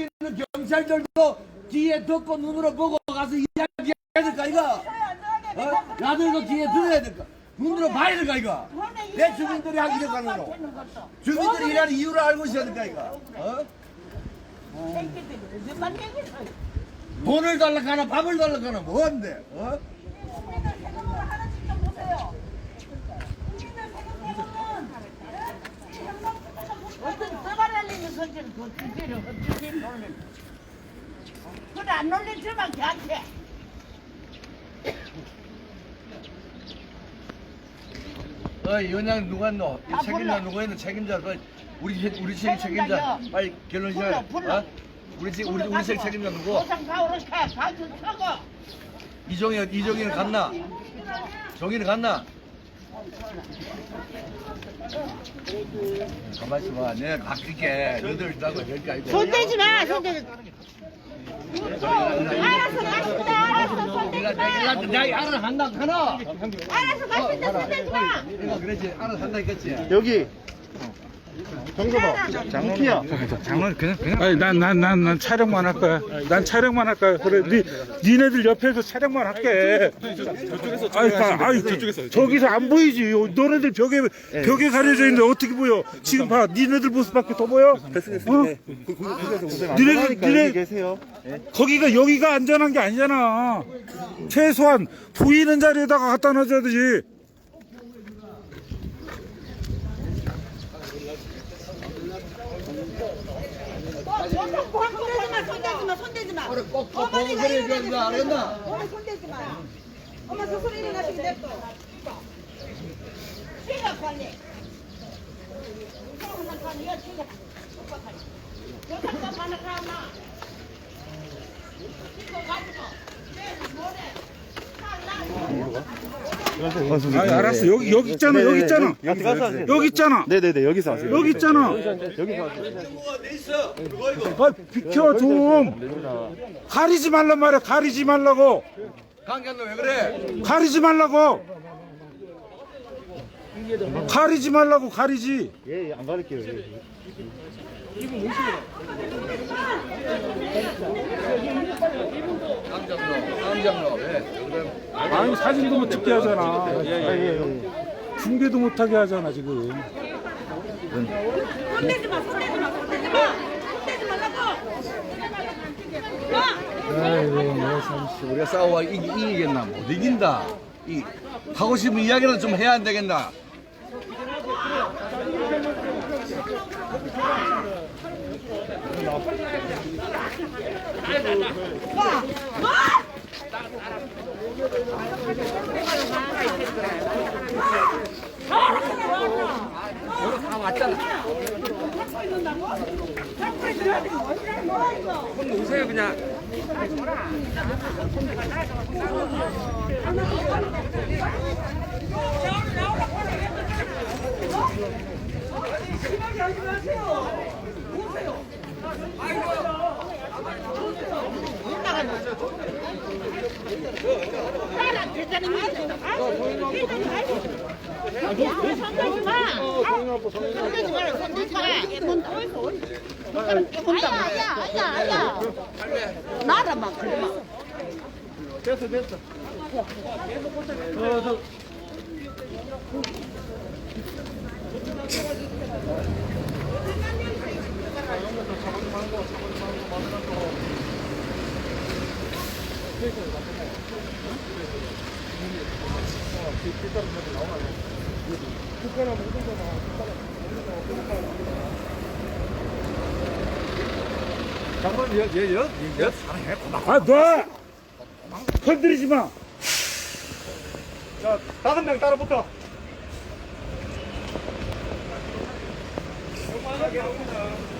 여기 있는 경찰들도 뒤에 듣고 눈으로 보고 가서 이야기해야 될까 이거? 어? 나들도 뒤에 들어야 될까? 눈으로 봐야 될까 이거? 내 주민들이 하기 될까는 거 주민들이 일하는 이유를 알고 있어야 될까 이거? 어? 돈을 달라가나 밥을 달라가나 뭐한데 어? 어떤 떠발 그 주제를 어떻게 놀는 안 놀린 줄만 걔한테 어이 연양 누가? 이 아, 책임자 몰라. 누가 했노? 책임자 그 우리 책- 우리 책 책임자 책임자요. 빨리 불러, 지어 불러. 어? 우리 책 우리 우리 책 책임자 누구? 보상 사오를 해 가서 쳐고 이종이 이종이는 갔나? 종이는 갔나? 가만 있어봐. 내가 바뀔게. 너들 있다고 될거 아니고. 손대지 마 손대지 알았어 가신다 알았어 손대지 내가 마 내가 내가 알아 한다 하나. 알았어 가신다 손대지 마 내가 그랬지. 알아 한다 했겠지. 여기 정서봐. 장로야. 장난 그냥 그냥. 아니 난난난 난 촬영만 할 거야. 난 촬영만 할 거야. 그래 니 니네들 옆에서 촬영만 할게. 저쪽에서 아이 봐 아이 저쪽에서 저기서 안 보이지. 너네들 벽에 벽에 가려져 있는데 어떻게 보여? 지금 봐. 니네들 모습밖에 더 보여? 어? 니네 니네 계세요. 거기가 여기가 안전한 게 아니잖아. 최소한 보이는 자리에다가 갖다 놔줘야 되지 손대지 마 손대지 마 손대지 마. 꼭꼭 보고 그래 줘야 알겠나? 어머 손대지 마. 엄마 스스로 일어나시게 냅둬 지가 관리. 하나 관리야 하나 가마. 이거 가지고. 내일 모레 아 알았어. 여기 여기 있잖아 여기 있잖아. 여기 가서 하세요. 여기 있잖아. 네네네 여기서 하세요. 여기 있잖아. 여기서 아, 비켜 좀. 가리지 말란 말이야. 가리지 말라고. 강견도 왜 그래? 가리지 말라고. 가리지 말라고 가리지. 예 안 가릴게요. 예. 강 장로, 강장로. 왜? 그래? 아니 사진도 못 찍게 하잖아 아, 예, 예. 중계도 못하게 하잖아 지금 손대지 마 손대지 마 손대지 마 손대지 말라고 아이고 내참 우리가 싸워봐 이기, 이기겠나? 못 이긴다. 이 하고 싶은 이야기라도 좀 해야 안 되겠나? 나랑 계산이 밑에 손대지 마 손대지 마라 손대지 마깨 문다 깨문다 아야 아야 아야 잠깐만 얘얘얘 사랑해 고마워. 아, 놔! 흔들리지 마! 자 다섯 명 따라 붙어. 네, 얼마나 괴롭냐.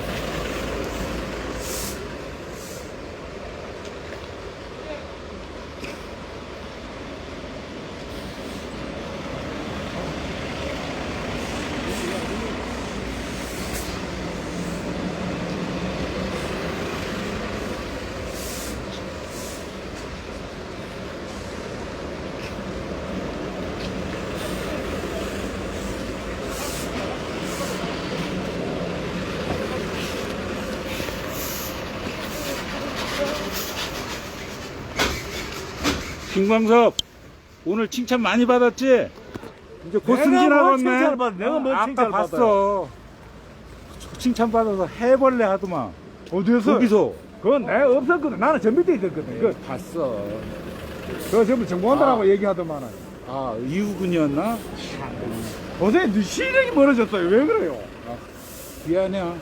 김광석 오늘 칭찬 많이 받았지? 이제 곧 승진하겠네. 뭐 칭찬을 받- 내가 뭐 아까 칭찬을 봤어. 칭찬 받아서 해벌레 하더만. 어디에서? 거기서 그건 내가 없었거든. 나는 전 밑에 있었거든. 그, 봤어. 그 전부 정보한다라고 아. 얘기하더만. 아 이우근이었나? 어제 네 시력이 멀어졌어요. 왜 그래요? 미안해. 어.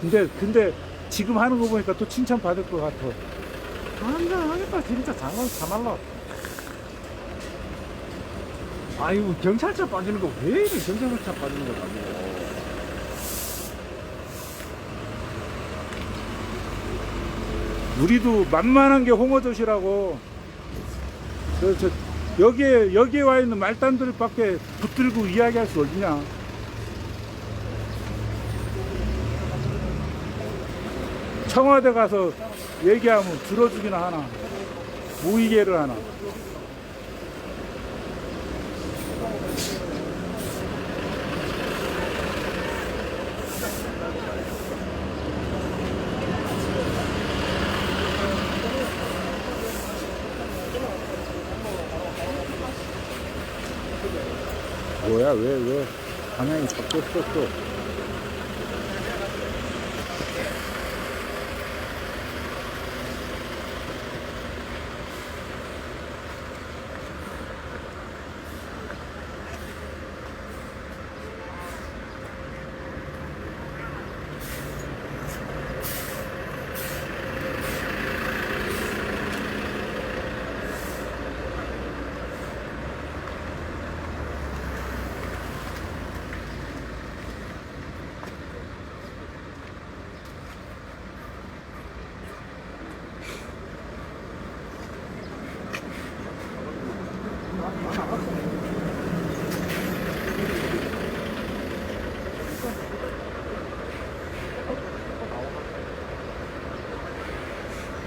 근데 근데 지금 하는 거 보니까 또 칭찬 받을 것 같아. 한잔 하겠다. 진짜 장관 참말로. 아이고 경찰차 빠지는 거 왜 이래 경찰차 빠지는 거 가지고. 우리도 만만한 게 홍어젓이라고. 저, 저, 여기에, 여기에 와 있는 말단들밖에 붙들고 이야기할 수 없냐. 청와대 가서 얘기하면 들어주기나 하나. 모의계를 하나. 뭐야, 왜, 왜. 방향이 바뀌었어, 또.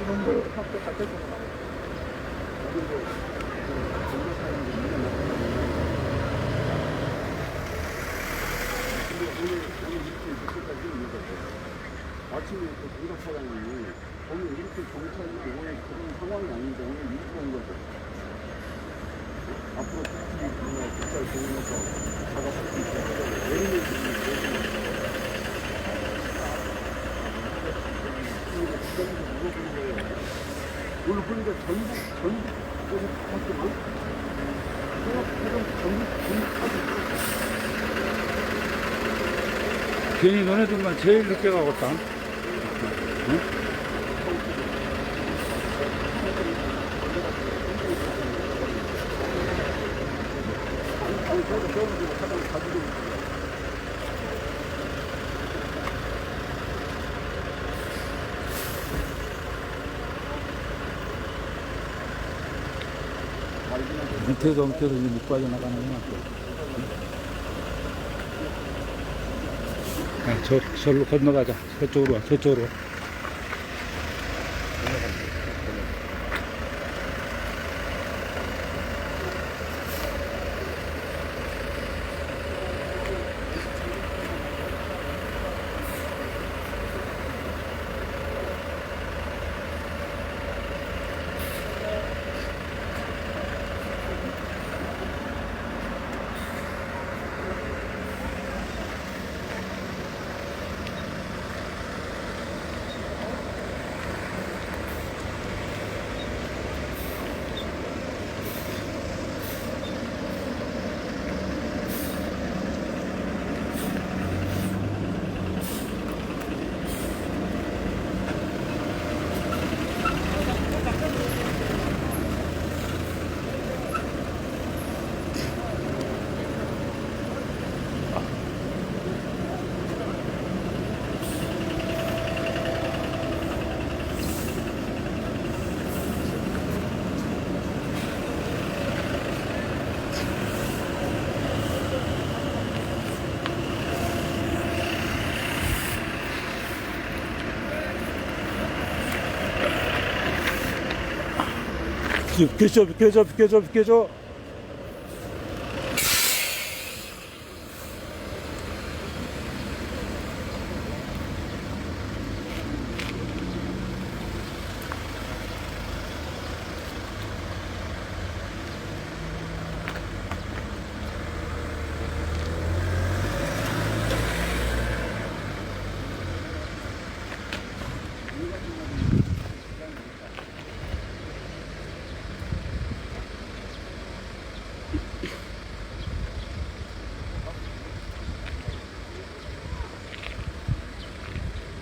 아침에 그 공사 차장이 오늘 이렇게 경찰이 오늘 그런 상황이 아닌데 오늘 일찍 온 거죠. 앞으로 특히 그 경찰 보면서 작업할 수 있도록 내리는 오늘 보니까 전국 전국 곳에 다 봤더만 생각보다 전국 전국 다 괜히 너네들만 제일 늦게 가겠다. 밑에서 밑에서 이제 못 빠져나가는구나. 또. 아, 저, 저로 건너가자. 저쪽으로 와, 저쪽으로 와. 비켜줘, 비켜줘, 비켜줘, 비켜줘.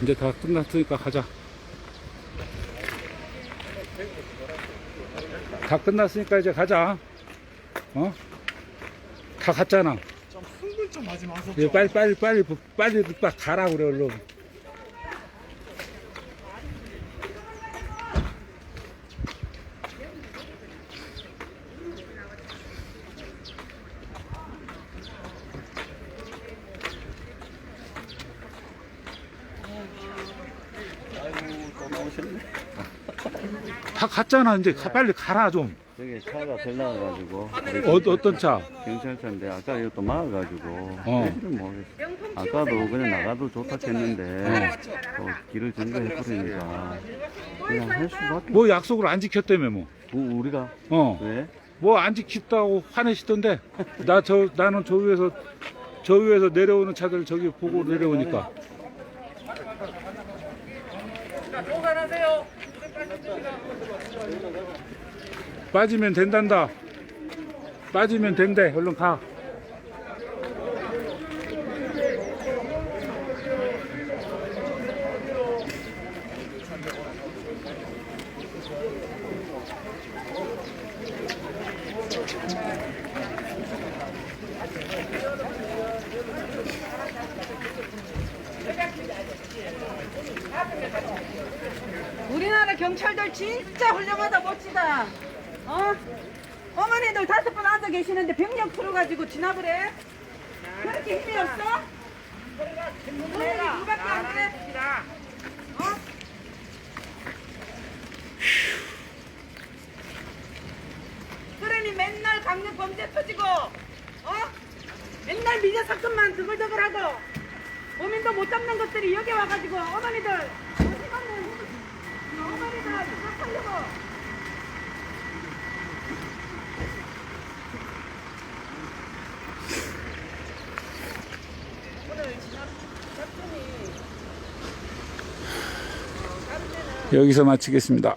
이제 다 끝났으니까 가자. 다 끝났으니까 이제 가자. 어? 다 갔잖아. 흥분 좀 하지 마소. 이제 빨리 빨리 빨리 빨리 빨리 가라 그래 얼른. 오셨네. 다 갔잖아. 이제 가- 빨리 가라 좀. 저기 차가 별 나가가지고 어, 어떤 차? 경찰차인데 아까 이거 또 막아가지고 어. 모르겠어. 아까도 그냥 나가도 좋다 했는데 또 길을 전도해 버리니까 그냥 할 수밖에. 뭐 약속을 안 지켰다며 뭐. 우- 우리가 어. 왜? 뭐안 지켰다고 화내시던데. 나 저 나는 저 위에서 저 위에서 내려오는 차들 저기 보고 내려오니까. 빠지면 된단다. 빠지면 된대. 얼른 가. 경찰들 진짜 훌륭하다 멋지다. 어? 어머니들 다섯 분 앉아 계시는데 병력 풀어가지고 진압을 해? 그렇게 힘이 없어? 어머니 누밖에 안 돼? 어? 그러니 맨날 강력 범죄 터지고, 어? 맨날 미제 사건만 드글드글하고, 범인도 못 잡는 것들이 여기 와가지고 어머니들 어디가면 어머니들 생각하려고. 여기서 마치겠습니다.